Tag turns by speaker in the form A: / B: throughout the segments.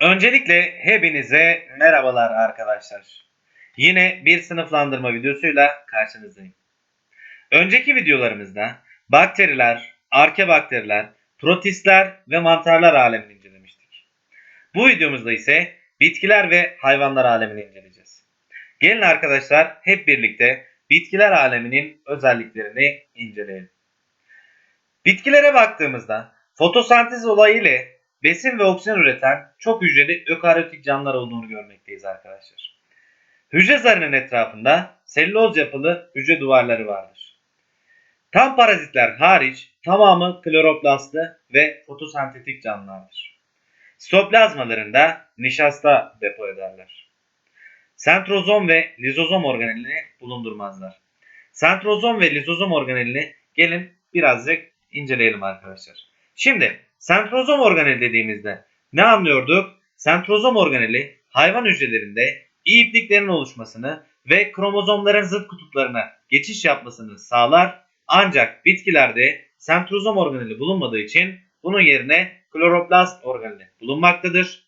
A: Öncelikle hepinize merhabalar arkadaşlar. Yine bir sınıflandırma videosuyla karşınızdayım. Önceki videolarımızda bakteriler, arkebakteriler, protistler ve mantarlar alemini incelemiştik. Bu videomuzda ise bitkiler ve hayvanlar alemini inceleyeceğiz. Gelin arkadaşlar hep birlikte bitkiler aleminin özelliklerini inceleyelim. Bitkilere baktığımızda fotosentez olayı ile besin ve oksijen üreten çok hücreli ökaryotik canlılar olduğunu görmekteyiz arkadaşlar. Hücre zarının etrafında selüloz yapılı hücre duvarları vardır. Tam parazitler hariç tamamı kloroplastlı ve fotosentetik canlılardır. Sitoplazmalarında nişasta depo ederler. Sentrozom ve lizozom organelini bulundurmazlar. Sentrozom ve lizozom organelini gelin birazcık inceleyelim arkadaşlar. Şimdi sentrozom organeli dediğimizde ne anlıyorduk? Sentrozom organeli hayvan hücrelerinde iyi oluşmasını ve kromozomların zıt kutuplarına geçiş yapmasını sağlar. Ancak bitkilerde sentrozom organeli bulunmadığı için bunun yerine kloroplast organeli bulunmaktadır.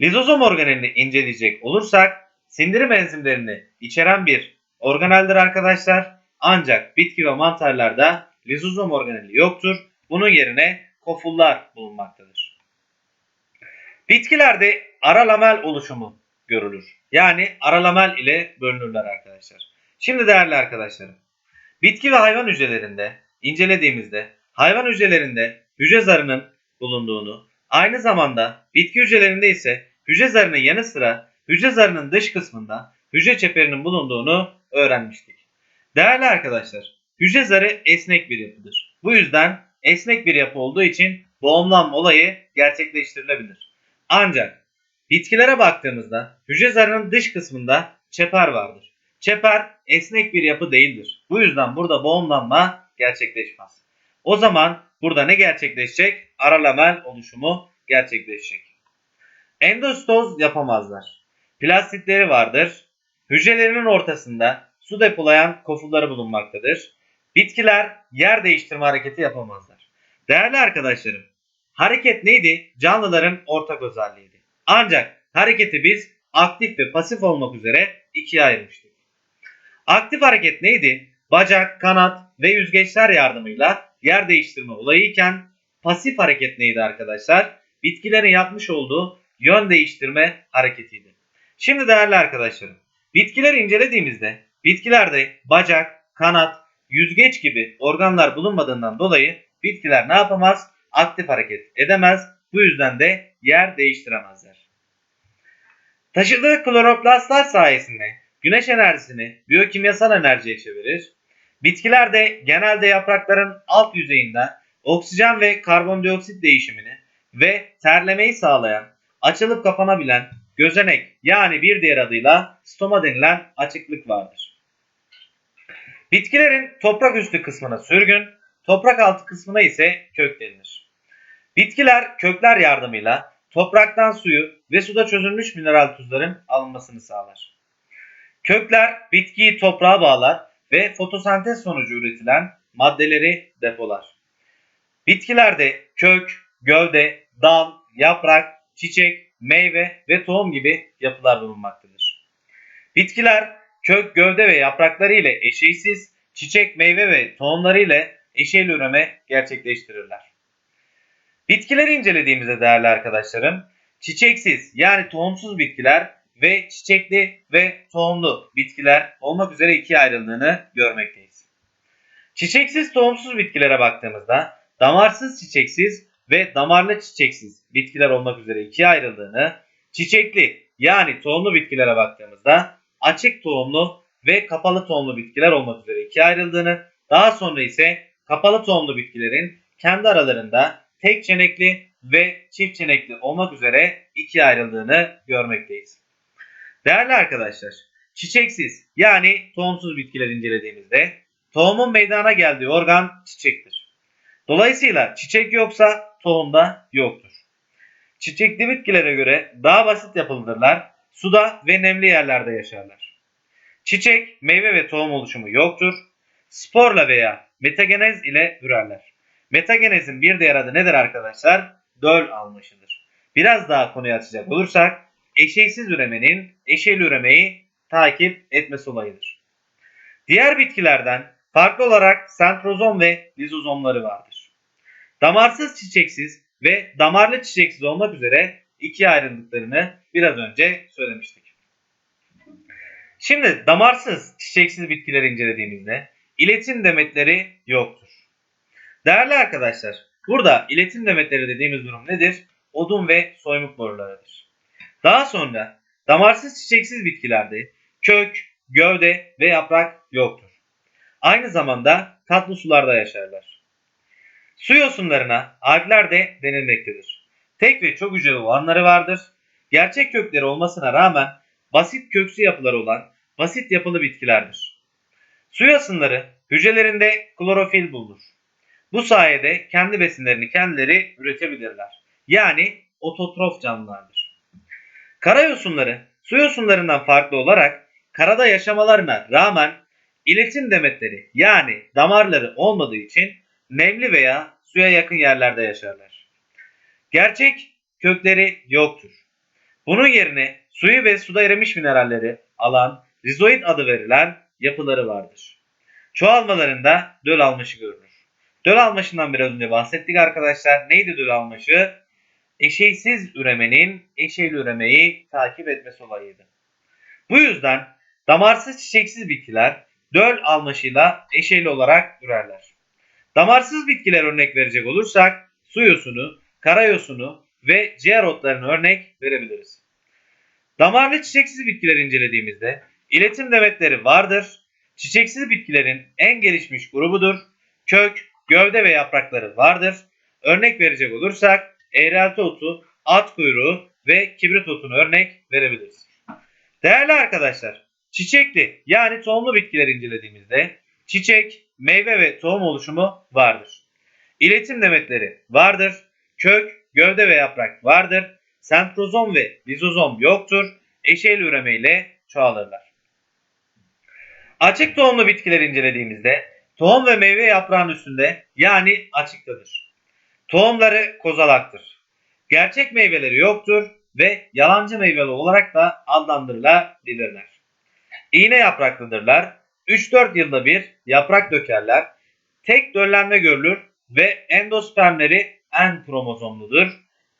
A: Lizozom organelini inceleyecek olursak sindirim enzimlerini içeren bir organeldir arkadaşlar. Ancak bitki ve mantarlarda lizozom organeli yoktur. Bunun yerine kofullar bulunmaktadır. Bitkilerde ara lamel oluşumu görülür. Yani ara lamel ile bölünürler arkadaşlar. Şimdi değerli arkadaşlarım, bitki ve hayvan hücrelerinde incelediğimizde hayvan hücrelerinde hücre zarının bulunduğunu, aynı zamanda bitki hücrelerinde ise hücre zarının yanı sıra hücre zarının dış kısmında hücre çeperinin bulunduğunu öğrenmiştik. Değerli arkadaşlar, hücre zarı esnek bir yapıdır. Bu yüzden esnek bir yapı olduğu için boğumlanma olayı gerçekleştirilebilir. Ancak bitkilere baktığımızda hücre zarının dış kısmında çeper vardır. Çeper esnek bir yapı değildir. Bu yüzden burada boğumlanma gerçekleşmez. O zaman burada ne gerçekleşecek? Ara lamel oluşumu gerçekleşecek. Endostoz yapamazlar. Plastitleri vardır. Hücrelerinin ortasında su depolayan kofulları bulunmaktadır. Bitkiler yer değiştirme hareketi yapamazlar. Değerli arkadaşlarım, hareket neydi? Canlıların ortak özelliğiydi. Ancak hareketi biz aktif ve pasif olmak üzere ikiye ayırmıştık. Aktif hareket neydi? Bacak, kanat ve yüzgeçler yardımıyla yer değiştirme olayıyken pasif hareket neydi arkadaşlar? Bitkilerin yapmış olduğu yön değiştirme hareketiydi. Şimdi değerli arkadaşlarım, bitkileri incelediğimizde bitkilerde bacak, kanat, yüzgeç gibi organlar bulunmadığından dolayı bitkiler ne yapamaz? Aktif hareket edemez. Bu yüzden de yer değiştiremezler. Taşıdığı kloroplastlar sayesinde güneş enerjisini biyokimyasal enerjiye çevirir. Bitkiler de genelde yaprakların alt yüzeyinde oksijen ve karbondioksit değişimini ve terlemeyi sağlayan, açılıp kapanabilen gözenek yani bir diğer adıyla stoma denilen açıklık vardır. Bitkilerin toprak üstü kısmına sürgün, toprak altı kısmına ise kök denilir. Bitkiler kökler yardımıyla topraktan suyu ve suda çözülmüş mineral tuzların alınmasını sağlar. Kökler bitkiyi toprağa bağlar ve fotosentez sonucu üretilen maddeleri depolar. Bitkilerde kök, gövde, dal, yaprak, çiçek, meyve ve tohum gibi yapılar bulunmaktadır. Bitkiler kök, gövde ve yaprakları ile eşeysiz, çiçek, meyve ve tohumları ile eşeyli üreme gerçekleştirirler. Bitkileri incelediğimizde değerli arkadaşlarım, çiçeksiz yani tohumsuz bitkiler ve çiçekli ve tohumlu bitkiler olmak üzere ikiye ayrıldığını görmekteyiz. Çiçeksiz tohumsuz bitkilere baktığımızda damarsız çiçeksiz ve damarlı çiçeksiz bitkiler olmak üzere ikiye ayrıldığını, çiçekli yani tohumlu bitkilere baktığımızda açık tohumlu ve kapalı tohumlu bitkiler olmak üzere ikiye ayrıldığını, daha sonra ise kapalı tohumlu bitkilerin kendi aralarında tek çenekli ve çift çenekli olmak üzere ikiye ayrıldığını görmekteyiz. Değerli arkadaşlar, çiçeksiz yani tohumsuz bitkiler incelediğimizde tohumun meydana geldiği organ çiçektir. Dolayısıyla çiçek yoksa tohumda yoktur. Çiçekli bitkilere göre daha basit yapılıdırlar, suda ve nemli yerlerde yaşarlar. Çiçek, meyve ve tohum oluşumu yoktur. Sporla veya metagenez ile ürerler. Metagenezin bir diğer adı nedir arkadaşlar? Döl almışıdır. Biraz daha konuyu açacak olursak eşeysiz üremenin eşeyli üremeyi takip etmesi olayıdır. Diğer bitkilerden farklı olarak sentrozom ve lizozomları vardır. Damarsız çiçeksiz ve damarlı çiçeksiz olmak üzere ikiye ayrıldıklarını biraz önce söylemiştik. Şimdi damarsız çiçeksiz bitkileri incelediğimizde iletim demetleri yoktur. Değerli arkadaşlar, burada iletim demetleri dediğimiz durum nedir? Odun ve soymuk borularıdır. Daha sonra damarsız çiçeksiz bitkilerde kök, gövde ve yaprak yoktur. Aynı zamanda tatlı sularda yaşarlar. Su yosunlarına algler de denilmektedir. Tek ve çok hücreli olanları vardır. Gerçek kökleri olmasına rağmen basit köksü yapıları olan basit yapılı bitkilerdir. Su yosunları hücrelerinde klorofil bulunur. Bu sayede kendi besinlerini kendileri üretebilirler. Yani ototrof canlılardır. Kara yosunları su yosunlarından farklı olarak karada yaşamalarına rağmen iletim demetleri yani damarları olmadığı için nemli veya suya yakın yerlerde yaşarlar. Gerçek kökleri yoktur. Bunun yerine suyu ve suda erimiş mineralleri alan rizoid adı verilen yapıları vardır. Çoğalmalarında döl almışı görülür. Döl almışından biraz önce bahsettik arkadaşlar. Neydi döl almışı? Eşeysiz üremenin eşeyli üremeyi takip etmesi olayıydı. Bu yüzden damarsız çiçeksiz bitkiler döl almışıyla eşeyli olarak ürerler. Damarsız bitkiler örnek verecek olursak su yosunu, kara yosunu ve ciğer otlarını örnek verebiliriz. Damarlı çiçeksiz bitkileri incelediğimizde iletim demetleri vardır. Çiçeksiz bitkilerin en gelişmiş grubudur. Kök, gövde ve yaprakları vardır. Örnek verecek olursak eğrelti otu, at kuyruğu ve kibrit otunu örnek verebiliriz. Değerli arkadaşlar, çiçekli yani tohumlu bitkileri incelediğimizde çiçek, meyve ve tohum oluşumu vardır. İletim demetleri vardır. Kök, gövde ve yaprak vardır. Sentrozom ve lizozom yoktur. Eşeyli üremeyle çoğalırlar. Açık tohumlu bitkileri incelediğimizde tohum ve meyve yaprağın üstünde yani açıktadır. Tohumları kozalaktır. Gerçek meyveleri yoktur ve yalancı meyveli olarak da adlandırılabilirler. İğne yapraklıdırlar. 3-4 yılda bir yaprak dökerler. Tek döllenme görülür ve endospermleri en kromozomludur.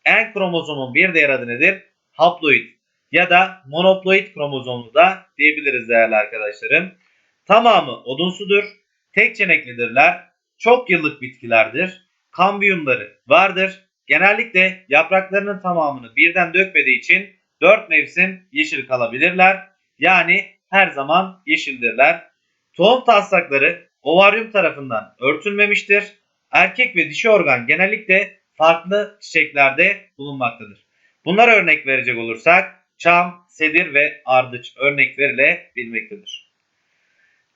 A: En kromozomun bir diğer adı nedir? Haploid ya da monoploid kromozomlu da diyebiliriz değerli arkadaşlarım. Tamamı odunsudur. Tek çeneklidirler. Çok yıllık bitkilerdir. Kambiyumları vardır. Genellikle yapraklarının tamamını birden dökmediği için 4 mevsim yeşil kalabilirler. Yani her zaman yeşildirler. Tohum taslakları ovaryum tarafından örtülmemiştir. Erkek ve dişi organ genellikle farklı çiçeklerde bulunmaktadır. Bunlara örnek verecek olursak çam, sedir ve ardıç örnek verilebilmektedir.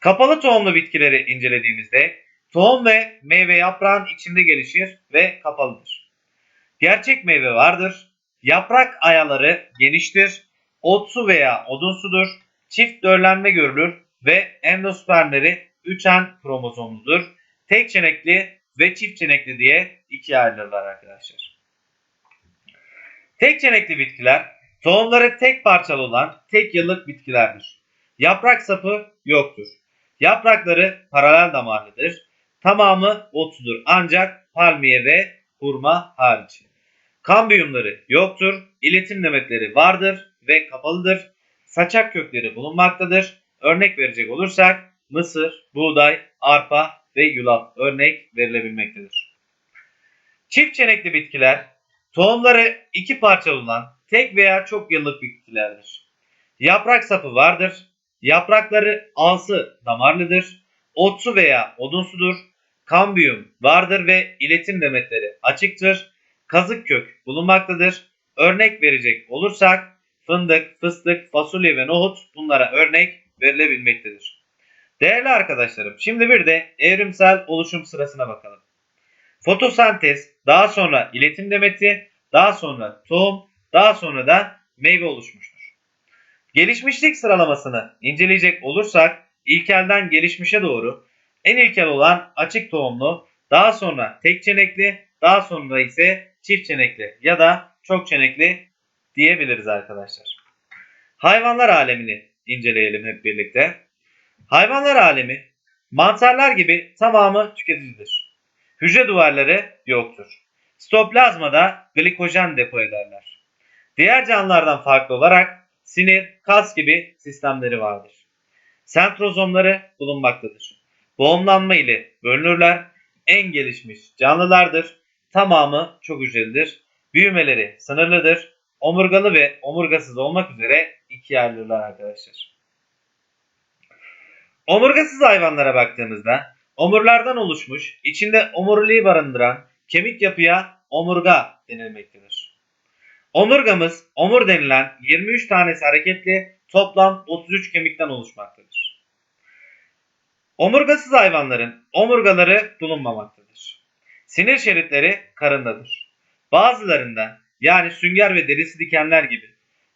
A: Kapalı tohumlu bitkileri incelediğimizde tohum ve meyve yaprağın içinde gelişir ve kapalıdır. Gerçek meyve vardır. Yaprak ayaları geniştir. Otsu veya odunsudur. Çift döllenme görülür ve endospermleri üçen kromozomludur. Tek çenekli ve çift çenekli diye ikiye ayrılırlar arkadaşlar. Tek çenekli bitkiler tohumları tek parçalı olan tek yıllık bitkilerdir. Yaprak sapı yoktur. Yaprakları paralel damarlıdır. Tamamı otsudur ancak palmiye ve hurma hariç. Kambiyumları yoktur. İletim demetleri vardır ve kapalıdır. Saçak kökleri bulunmaktadır. Örnek verecek olursak mısır, buğday, arpa ve yulaf örnek verilebilmektedir. Çift çenekli bitkiler tohumları iki parçalı olan tek veya çok yıllık bitkilerdir. Yaprak sapı vardır. Yaprakları alsı damarlıdır. Otsu veya odunsudur. Kambiyum vardır ve iletim demetleri açıktır. Kazık kök bulunmaktadır. Örnek verecek olursak fındık, fıstık, fasulye ve nohut bunlara örnek verilebilmektedir. Değerli arkadaşlarım şimdi bir de evrimsel oluşum sırasına bakalım. Fotosentez, daha sonra iletim demeti, daha sonra tohum, daha sonra da meyve oluşmuştur. Gelişmişlik sıralamasını inceleyecek olursak ilkelden gelişmişe doğru en ilkel olan açık tohumlu, daha sonra tek çenekli, daha sonra ise çift çenekli ya da çok çenekli diyebiliriz arkadaşlar. Hayvanlar alemini inceleyelim hep birlikte. Hayvanlar alemi mantarlar gibi tamamı tüketicidir. Hücre duvarları yoktur. Stoplazmada glikojen depo ederler. Diğer canlılardan farklı olarak sinir, kas gibi sistemleri vardır. Sentrozomları bulunmaktadır. Boğumlanma ile bölünürler. En gelişmiş canlılardır. Tamamı çok hücrelidir. Büyümeleri sınırlıdır. Omurgalı ve omurgasız olmak üzere ikiye ayrılırlar arkadaşlar. Omurgasız hayvanlara baktığımızda omurlardan oluşmuş, içinde omuriliği barındıran kemik yapıya omurga denilmektedir. Omurgamız omur denilen 23 tanesi hareketli toplam 33 kemikten oluşmaktadır. Omurgasız hayvanların omurgaları bulunmamaktadır. Sinir şeritleri karındadır. Bazılarında yani sünger ve derisi dikenler gibi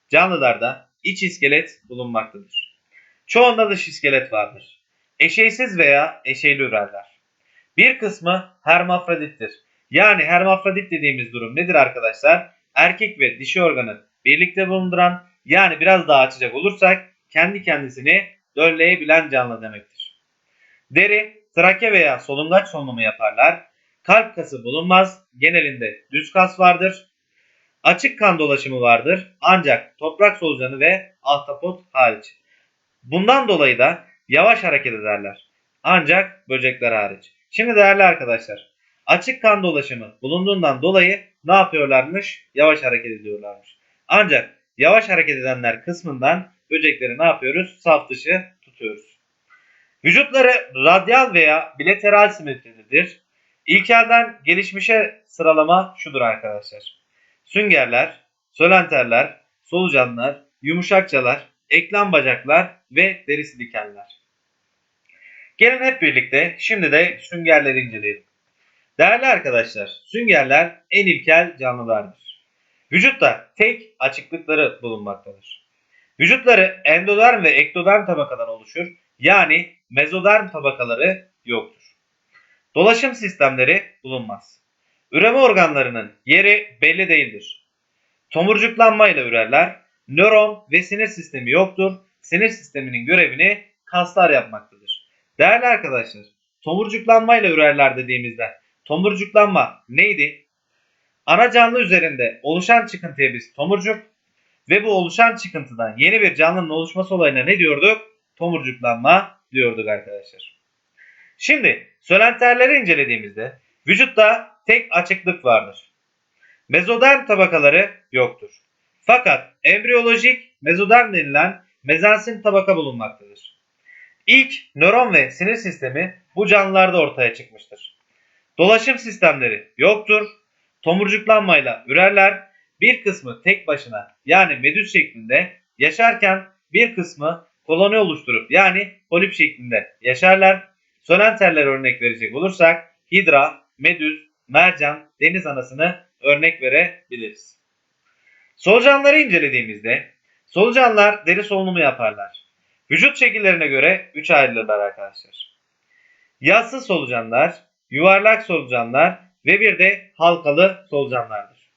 A: canlılarda iç iskelet bulunmaktadır. Çoğunda dış iskelet vardır. Eşeysiz veya eşeyli ürerler. Bir kısmı hermafrodittir. Yani hermafrodit dediğimiz durum nedir arkadaşlar? Erkek ve dişi organı birlikte bulunduran yani biraz daha açacak olursak kendi kendisini dölleyebilen canlı demektir. Deri, trake veya solungaç solunumu yaparlar. Kalp kası bulunmaz. Genelinde düz kas vardır. Açık kan dolaşımı vardır. Ancak toprak solucanı ve ahtapot hariç. Bundan dolayı da yavaş hareket ederler. Ancak böcekler hariç. Şimdi değerli arkadaşlar, açık kan dolaşımı bulunduğundan dolayı ne yapıyorlarmış? Yavaş hareket ediyorlarmış. Ancak yavaş hareket edenler kısmından böcekleri ne yapıyoruz? Saf dışı tutuyoruz. Vücutları radyal veya bilateral simetridir. İlkelden gelişmişe sıralama şudur arkadaşlar. Süngerler, sölenterler, solucanlar, yumuşakçalar, eklem bacaklar ve derisi dikenler. Gelin hep birlikte şimdi de süngerleri inceleyelim. Değerli arkadaşlar, süngerler en ilkel canlılardır. Vücutta tek açıklıkları bulunmaktadır. Vücutları endoderm ve ektoderm tabakadan oluşur. Yani mezoderm tabakaları yoktur. Dolaşım sistemleri bulunmaz. Üreme organlarının yeri belli değildir. Tomurcuklanmayla ürerler. Nöron ve sinir sistemi yoktur. Sinir sisteminin görevini kaslar yapmaktadır. Değerli arkadaşlar, tomurcuklanmayla ürerler dediğimizde tomurcuklanma neydi? Ana canlı üzerinde oluşan çıkıntıya biz tomurcuk ve bu oluşan çıkıntıdan yeni bir canlının oluşması olayına ne diyorduk? Tomurcuklanma diyorduk arkadaşlar. Şimdi sölenterleri incelediğimizde vücutta tek açıklık vardır. Mezoderm tabakaları yoktur. Fakat embriyolojik mezoderm denilen mezensim tabaka bulunmaktadır. İlk nöron ve sinir sistemi bu canlılarda ortaya çıkmıştır. Dolaşım sistemleri yoktur. Tomurcuklanmayla ürerler. Bir kısmı tek başına yani medüz şeklinde yaşarken bir kısmı koloni oluşturup yani polip şeklinde yaşarlar. Sölenterler örnek verecek olursak hidra, medüz, mercan, deniz anasını örnek verebiliriz. Solucanları incelediğimizde solucanlar deri solunumu yaparlar. Vücut şekillerine göre 3 ayrılırlar arkadaşlar. Yassı solucanlar, yuvarlak solucanlar ve bir de halkalı solucanlardır.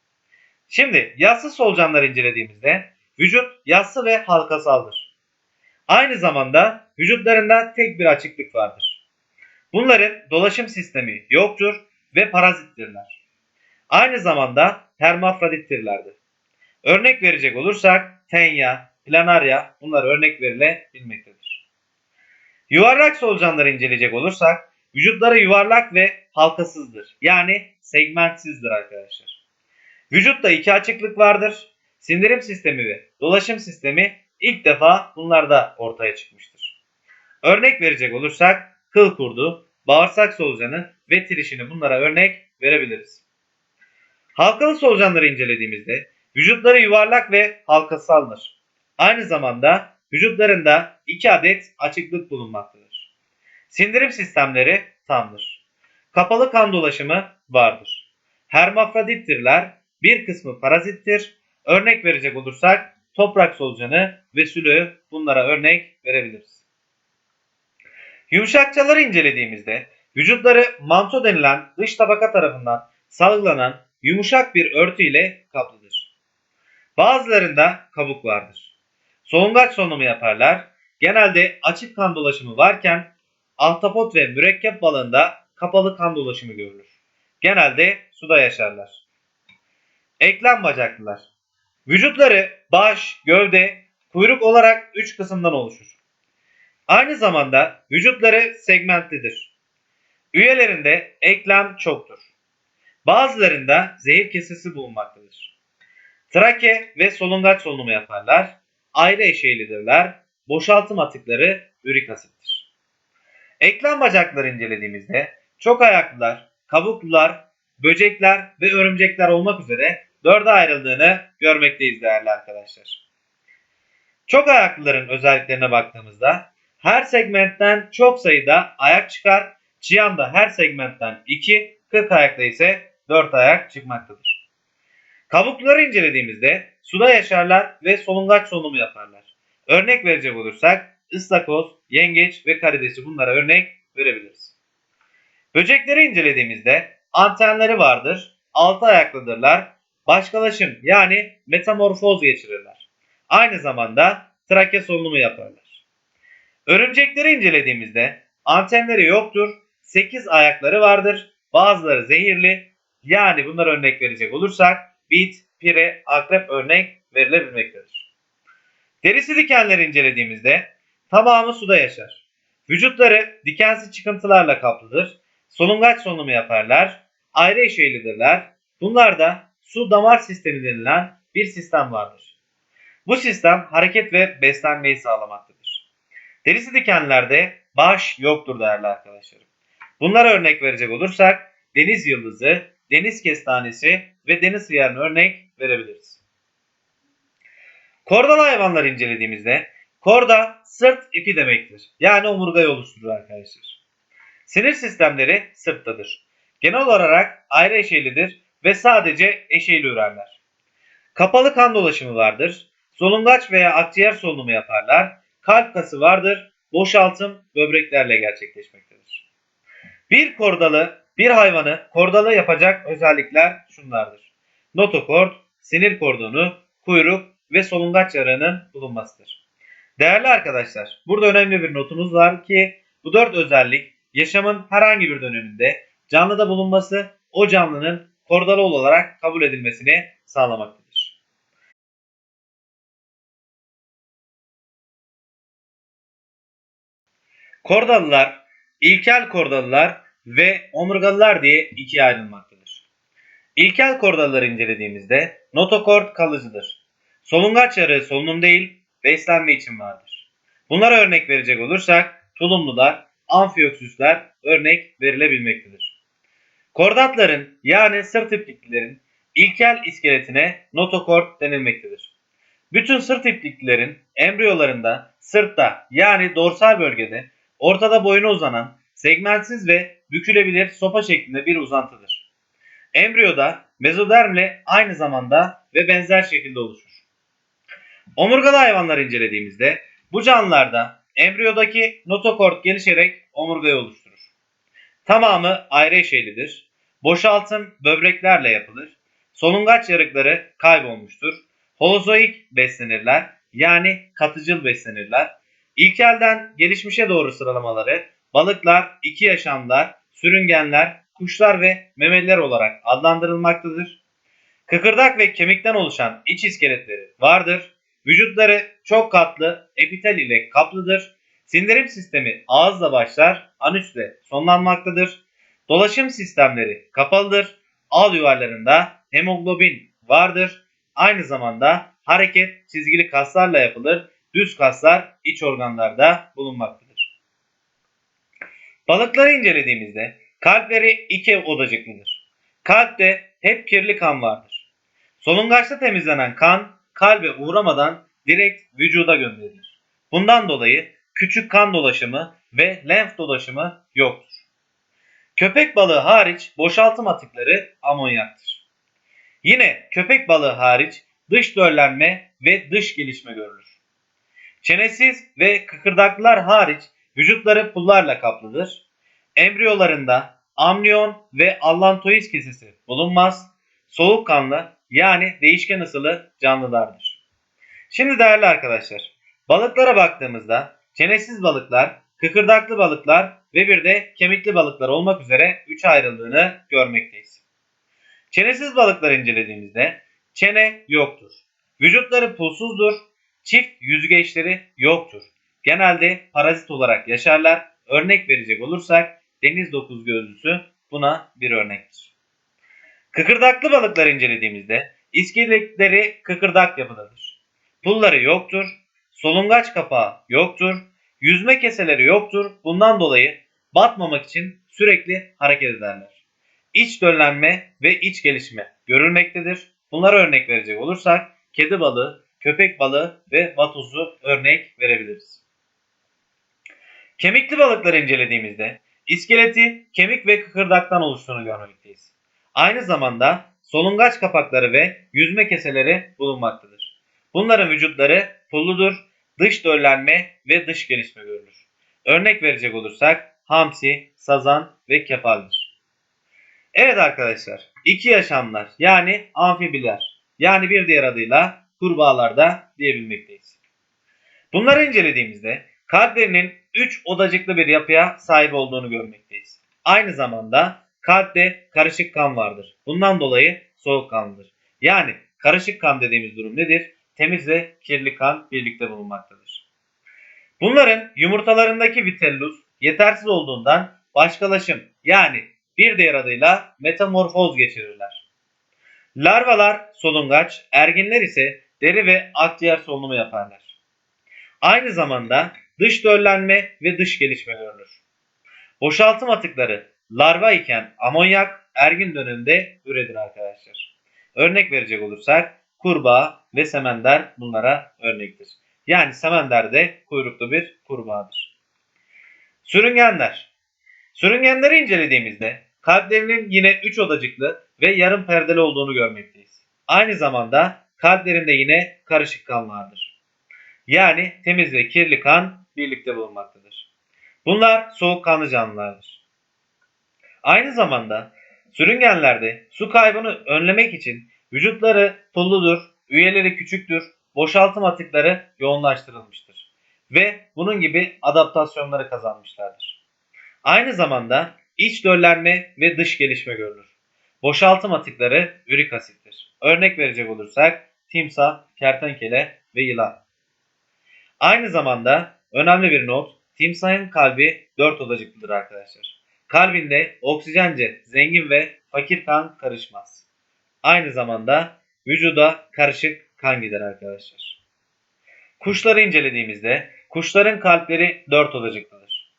A: Şimdi yassı solucanları incelediğimizde vücut yassı ve halkasaldır. Aynı zamanda vücutlarında tek bir açıklık vardır. Bunların dolaşım sistemi yoktur ve parazittirler. Aynı zamanda hermafrodittirlerdir. Örnek verecek olursak tenya, planarya bunlar örnek verilebilmektedir. Yuvarlak solucanları inceleyecek olursak vücutları yuvarlak ve halkasızdır. Yani segmentsizdir arkadaşlar. Vücutta iki açıklık vardır. Sindirim sistemi ve dolaşım sistemi ilk defa bunlarda ortaya çıkmıştır. Örnek verecek olursak kıl kurdu, bağırsak solucanı ve trişini bunlara örnek verebiliriz. Halkalı solucanları incelediğimizde vücutları yuvarlak ve halkasaldır. Aynı zamanda vücutlarında iki adet açıklık bulunmaktadır. Sindirim sistemleri tamdır. Kapalı kan dolaşımı vardır. Hermafrodittirler, bir kısmı parazittir. Örnek verecek olursak toprak solucanı ve sülü bunlara örnek verebiliriz. Yumuşakçaları incelediğimizde vücutları manto denilen dış tabaka tarafından salgılanan yumuşak bir örtü ile kaplıdır. Bazılarında kabuk vardır. Solungaç solunumu yaparlar. Genelde açık kan dolaşımı varken ahtapot ve mürekkep balığında kapalı kan dolaşımı görülür. Genelde suda yaşarlar. Eklem bacaklılar. Vücutları baş, gövde, kuyruk olarak 3 kısımdan oluşur. Aynı zamanda vücutları segmentlidir. Üyelerinde eklem çoktur. Bazılarında zehir kesesi bulunmaktadır. Trake ve solungaç solunumu yaparlar. Ayrı eşeğlidirler. Boşaltım atıkları ürik asittir. Eklem bacakları incelediğimizde çok ayaklılar, kabuklular, böcekler ve örümcekler olmak üzere dörde ayrıldığını görmekteyiz değerli arkadaşlar. Çok ayaklıların özelliklerine baktığımızda her segmentten çok sayıda ayak çıkar. Çiyanda her segmentten 2, 40 ayakta ise 4 ayak çıkmaktadır. Kabukluları incelediğimizde suda yaşarlar ve solungaç solunumu yaparlar. Örnek verecek olursak ıstakoz, yengeç ve karidesi bunlara örnek verebiliriz. Böcekleri incelediğimizde antenleri vardır, altı ayaklıdırlar, başkalaşım yani metamorfoz geçirirler. Aynı zamanda trake solunumu yaparlar. Örümcekleri incelediğimizde antenleri yoktur, 8 ayakları vardır, bazıları zehirli yani bunlara örnek verecek olursak bit, pire, akrep örnek verilebilmektedir. Derisi dikenleri incelediğimizde tamamı suda yaşar. Vücutları dikensiz çıkıntılarla kaplıdır. Solungaç solunumu yaparlar. Ayrı eşeğlidirler. Bunlarda su damar sistemi denilen bir sistem vardır. Bu sistem hareket ve beslenmeyi sağlamaktadır. Derisi dikenlerde baş yoktur değerli arkadaşlarım. Bunlara örnek verecek olursak deniz yıldızı, deniz kestanesi ve deniz hıyarını örnek verebiliriz. Kordal hayvanları incelediğimizde korda sırt ipi demektir. Yani omurgayı oluşturur arkadaşlar. Sinir sistemleri sırttadır. Genel olarak ayrı eşeylidir ve sadece eşeyli ürerler. Kapalı kan dolaşımı vardır. Solungaç veya akciğer solunumu yaparlar. Kalp kası vardır. Boşaltım böbreklerle gerçekleşmektedir. Bir kordalı bir hayvanı kordalı yapacak özellikler şunlardır. Notokord, sinir kordonu, kuyruk ve solungaç yarığının bulunmasıdır. Değerli arkadaşlar, burada önemli bir notumuz var ki bu dört özellik yaşamın herhangi bir döneminde canlıda bulunması o canlının kordalı olarak kabul edilmesini sağlamaktadır. Kordalılar, ilkel kordalılar ve omurgalılar diye ikiye ayrılmaktadır. İlkel kordalıları incelediğimizde notokord kalıcıdır. Solungaç yarığı solunum değil, beslenme için vardır. Bunlara örnek verecek olursak tulumlular, amfiyoksüsler örnek verilebilmektedir. Kordatların yani sırt ipliklilerin ilkel iskeletine notokord denilmektedir. Bütün sırt ipliklilerin embriyolarında sırtta yani dorsal bölgede ortada boyuna uzanan segmentsiz ve bükülebilir sopa şeklinde bir uzantıdır. Embriyoda mezodermle aynı zamanda ve benzer şekilde oluşur. Omurgalı hayvanları incelediğimizde bu canlılarda embriyodaki notokord gelişerek omurgayı oluşturur. Tamamı ayrı eşeylidir. Boşaltım böbreklerle yapılır. Solungaç yarıkları kaybolmuştur. Holozoik beslenirler yani katıcıl beslenirler. İlkelden gelişmişe doğru sıralamaları balıklar, iki yaşamlar, sürüngenler, kuşlar ve memeliler olarak adlandırılmaktadır. Kıkırdak ve kemikten oluşan iç iskeletleri vardır. Vücutları çok katlı epitel ile kaplıdır. Sindirim sistemi ağızla başlar, anüsle sonlanmaktadır. Dolaşım sistemleri kapalıdır. Al yuvarlarında hemoglobin vardır. Aynı zamanda hareket çizgili kaslarla yapılır. Düz kaslar iç organlarda bulunmaktadır. Balıkları incelediğimizde kalpleri iki odacıklıdır. Kalpte hep kirli kan vardır. Solungaçta temizlenen kan kalbe uğramadan direkt vücuda gönderilir. Bundan dolayı küçük kan dolaşımı ve lenf dolaşımı yoktur. Köpek balığı hariç boşaltım atıkları amonyaktır. Yine köpek balığı hariç dış döllenme ve dış gelişme görülür. Çenesiz ve kıkırdaklılar hariç vücutları pullarla kaplıdır. Embriyolarında amniyon ve allantois kesesi bulunmaz. Soğukkanlı yani değişken ısılı canlılardır. Şimdi değerli arkadaşlar, balıklara baktığımızda çenesiz balıklar, kıkırdaklı balıklar ve bir de kemikli balıklar olmak üzere 3 ayrıldığını görmekteyiz. Çenesiz balıkları incelediğimizde çene yoktur. Vücutları pulsuzdur. Çift yüzgeçleri yoktur. Genelde parazit olarak yaşarlar. Örnek verecek olursak deniz dokuz gözlüsü buna bir örnektir. Kıkırdaklı balıkları incelediğimizde iskeletleri kıkırdak yapıdadır. Pulları yoktur. Solungaç kapağı yoktur. Yüzme keseleri yoktur. Bundan dolayı batmamak için sürekli hareket ederler. İç döllenme ve iç gelişme görülmektedir. Bunlara örnek verecek olursak kedi balığı, köpek balığı ve vatozu örnek verebiliriz. Kemikli balıkları incelediğimizde iskeleti kemik ve kıkırdaktan oluştuğunu görmekteyiz. Aynı zamanda solungaç kapakları ve yüzme keseleri bulunmaktadır. Bunların vücutları pulludur, dış döllenme ve dış gelişme görülür. Örnek verecek olursak hamsi, sazan ve kefaldir. Evet arkadaşlar, iki yaşamlar yani amfibiler yani bir diğer adıyla kurbağalarda diyebilmekteyiz. Bunları incelediğimizde kalplerinin 3 odacıklı bir yapıya sahip olduğunu görmekteyiz. Aynı zamanda kalpte karışık kan vardır. Bundan dolayı soğukkanlıdır. Yani karışık kan dediğimiz durum nedir? Temiz ve kirli kan birlikte bulunmaktadır. Bunların yumurtalarındaki vitellus yetersiz olduğundan başkalaşım yani bir diğer adıyla metamorfoz geçirirler. Larvalar solungaç, erginler ise deri ve akciğer solunumu yaparlar. Aynı zamanda dış döllenme ve dış gelişme görülür. Boşaltım atıkları larva iken amonyak ergin döneminde üredir arkadaşlar. Örnek verecek olursak kurbağa ve semender bunlara örnektir. Yani semender de kuyruklu bir kurbağadır. Sürüngenler. Sürüngenleri incelediğimizde kalplerinin yine 3 odacıklı ve yarım perdeli olduğunu görmekteyiz. Aynı zamanda kalplerinde yine karışık kan vardır. Yani temiz ve kirli kan birlikte bulunmaktadır. Bunlar soğukkanlı canlılardır. Aynı zamanda sürüngenlerde su kaybını önlemek için vücutları pulludur, üyeleri küçüktür, boşaltım atıkları yoğunlaştırılmıştır ve bunun gibi adaptasyonları kazanmışlardır. Aynı zamanda iç döllenme ve dış gelişme görülür. Boşaltım atıkları ürik asittir. Örnek verecek olursak timsah, kertenkele ve yılan. Aynı zamanda önemli bir not, timsahın kalbi 4 odacıklıdır arkadaşlar. Kalbinde oksijence zengin ve fakir kan karışmaz. Aynı zamanda vücuda karışık kan gider arkadaşlar. Kuşları incelediğimizde kuşların kalpleri 4 odacıklıdır.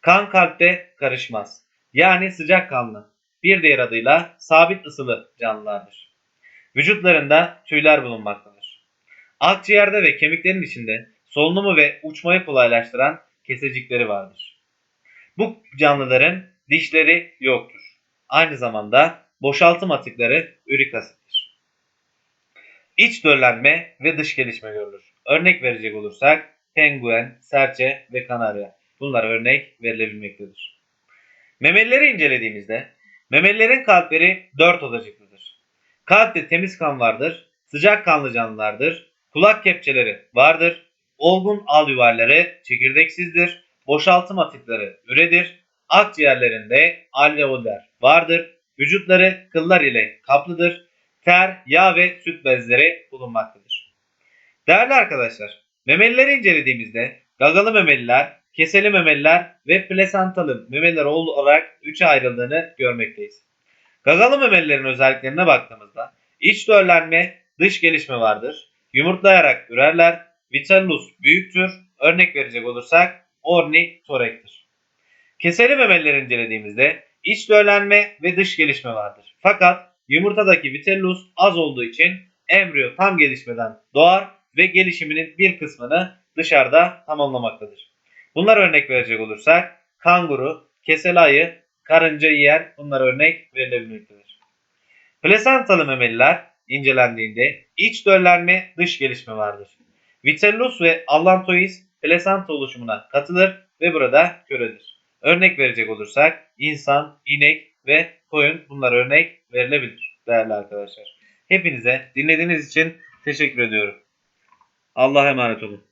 A: Kan kalpte karışmaz. Yani sıcak kanlı. Bir diğer adıyla sabit ısılı canlılardır. Vücutlarında tüyler bulunmaktadır. Akciğerde ve kemiklerin içinde solunumu ve uçmayı kolaylaştıran kesecikleri vardır. Bu canlıların dişleri yoktur. Aynı zamanda boşaltım atıkları ürik asittir. İç döllenme ve dış gelişme görülür. Örnek verecek olursak penguen, serçe ve kanarya. Bunlar örnek verilebilmektedir. Memelileri incelediğimizde memelilerin kalpleri 4 odacıklıdır. Kalpte temiz kan vardır, sıcak kanlı canlılardır, kulak kepçeleri vardır, olgun alüvarları çekirdeksizdir, boşaltım atıkları üredir, akciğerlerinde alveoller vardır, vücutları kıllar ile kaplıdır, ter, yağ ve süt bezleri bulunmaktadır. Değerli arkadaşlar, memelileri incelediğimizde gagalı memeliler, keseli memeliler ve plasantalı memeliler olarak üçe ayrıldığını görmekteyiz. Gagalı memelilerin özelliklerine baktığımızda iç döllenme, dış gelişme vardır. Yumurtlayarak ürerler. Vitellus büyüktür. Örnek verecek olursak ornitorektir. Keseli memelileri incelediğimizde iç döllenme ve dış gelişme vardır. Fakat yumurtadaki vitellus az olduğu için embriyo tam gelişmeden doğar ve gelişiminin bir kısmını dışarıda tamamlamaktadır. Bunlar örnek verecek olursak kanguru, keseli ayı, karınca yiyen bunlar örnek verilebilmektedir. Plasantalı memeliler incelendiğinde iç döllenme dış gelişme vardır. Vitellus ve allantois plasanta oluşumuna katılır ve burada köredir. Örnek verecek olursak insan, inek ve koyun bunlar örnek verilebilir değerli arkadaşlar. Hepinize dinlediğiniz için teşekkür ediyorum. Allah'a emanet olun.